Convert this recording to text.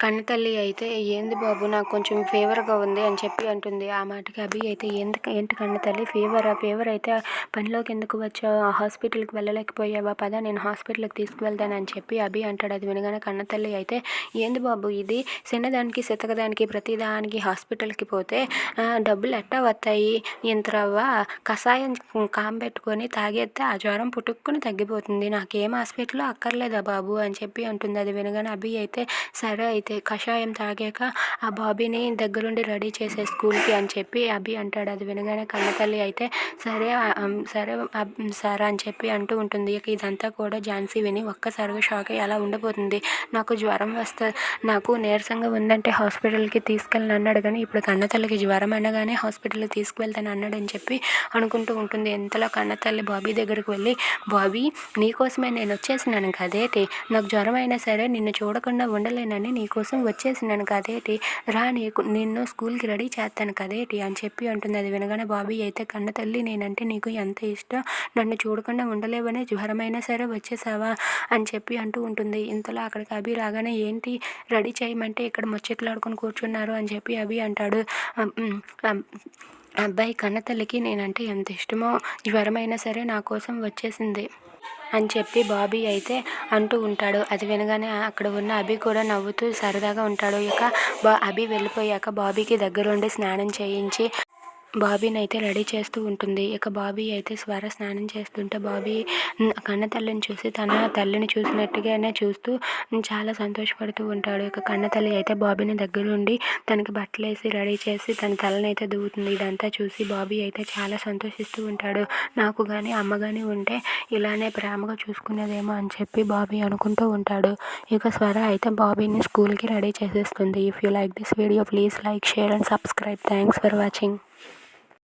కన్నతల్లి అయితే ఏంది బాబు నాకు కొంచెం ఫీవర్గా ఉంది అని చెప్పి అంటుంది. ఆ మాటకి అభి అయితే ఎందుకు ఏంటి కన్నతల్లి ఫీవరా? ఫీవర్ అయితే పనిలోకి ఎందుకు వచ్చావు? ఆ హాస్పిటల్కి వెళ్ళలేకపోయావా? పదా నేను హాస్పిటల్కి తీసుకువెళ్తానని చెప్పి అభి అంటాడు. అది వినగానే కన్నతల్లి అయితే ఏంది బాబు ఇది? చిన్నదానికి సితకదానికి ప్రతిదానికి హాస్పిటల్కి పోతే డబ్బులు ఎట్టా వస్తాయి ఇంత రవ్వ కషాయం కాంబెట్టుకొని తాగేస్తే ఆ జ్వరం పుట్టుకుని తగ్గిపోతుంది. నాకేం హాస్పిటల్లో అక్కర్లేదా బాబు? అని చెప్పి అంటుంది. అది వినగానే అభి అయితే సరే అయితే కషాయం తాగాక ఆ బాబీని దగ్గరుండి రెడీ చేసే స్కూల్కి అని చెప్పి అభి అంటాడు. అది వినగానే కన్నతల్లి అయితే సరే సరే సార్ అని చెప్పి అంటూ ఉంటుంది. ఇక ఇదంతా కూడా ఝాన్సీ విని ఒక్కసారిగా షాక్ అయ్యి అలా ఉండిపోతుంది నాకు జ్వరం వస్తే నాకు నీరసంగా ఉందంటే హాస్పిటల్కి తీసుకెళ్ళని అన్నాడు. కానీ ఇప్పుడు కన్నతల్లికి జ్వరం అనగానే హాస్పిటల్కి తీసుకువెళ్తాను అన్నాడని చెప్పి అనుకుంటూ ఉంటుంది. ఎంతలో కన్నతల్లి బాబీ దగ్గరికి వెళ్ళి బాబీ నీకోసమే నేను వచ్చేసినాను కదేటి? నాకు జ్వరం అయినా సరే నిన్ను చూడకుండా ఉండలేనని నీకు కోసం వచ్చేసినాను కదేటి? రా నీకు నిన్ను స్కూల్కి రెడీ చేస్తాను కదేటి? అని చెప్పి అంటుంది. అది వినగానే బాబీ అయితే కన్న తల్లి నేనంటే నీకు ఎంత ఇష్టం? నన్ను చూడకుండా ఉండలేవనే జ్వరమైనా సరే వచ్చేసావా? అని చెప్పి అంటూ ఉంటుంది. ఇంతలో అక్కడికి అభి రాగానే ఏంటి? రెడీ చేయమంటే ఇక్కడ ముచ్చట్లాడుకొని కూర్చున్నారు? అని చెప్పి అభి అంటాడు. అబ్బాయి కన్న తల్లికి అబ్బాయి కన్నతల్లికి నేనంటే ఎంత ఇష్టమో జ్వరమైనా సరే నా కోసం వచ్చేసింది. అని చెప్పి బాబీ అయితే అంటూ ఉంటాడు. అది వినగానే అక్కడ ఉన్న అభి కూడా నవ్వుతూ సరదాగా ఉంటాడు. ఇక బా అభి వెళ్ళిపోయాక బాబీకి దగ్గరుండి స్నానం చేయించి బాబీని అయితే రెడీ చేస్తూ ఉంటుంది. ఇక బాబీ అయితే స్వర స్నానం చేస్తుంటే బాబీ కన్న తల్లిని చూసి తన తల్లిని చూసినట్టుగానే చూస్తూ చాలా సంతోషపడుతూ ఉంటాడు. ఇక కన్న తల్లి అయితే బాబీని దగ్గరుండి తనకి బట్టలు వేసి రెడీ చేసి తన తలని అయితే దువ్వుతుంది ఇదంతా చూసి బాబీ అయితే చాలా సంతోషిస్తూ ఉంటాడు. నాకు కానీ అమ్మ కానీ ఉంటే ఇలానే ప్రేమగా చూసుకునేదేమో అని చెప్పి బాబీ అనుకుంటూ ఉంటాడు. ఇక స్వర అయితే బాబీని స్కూల్కి రెడీ చేసేస్తుంది. If you like this video please like share and subscribe. Thanks for watching.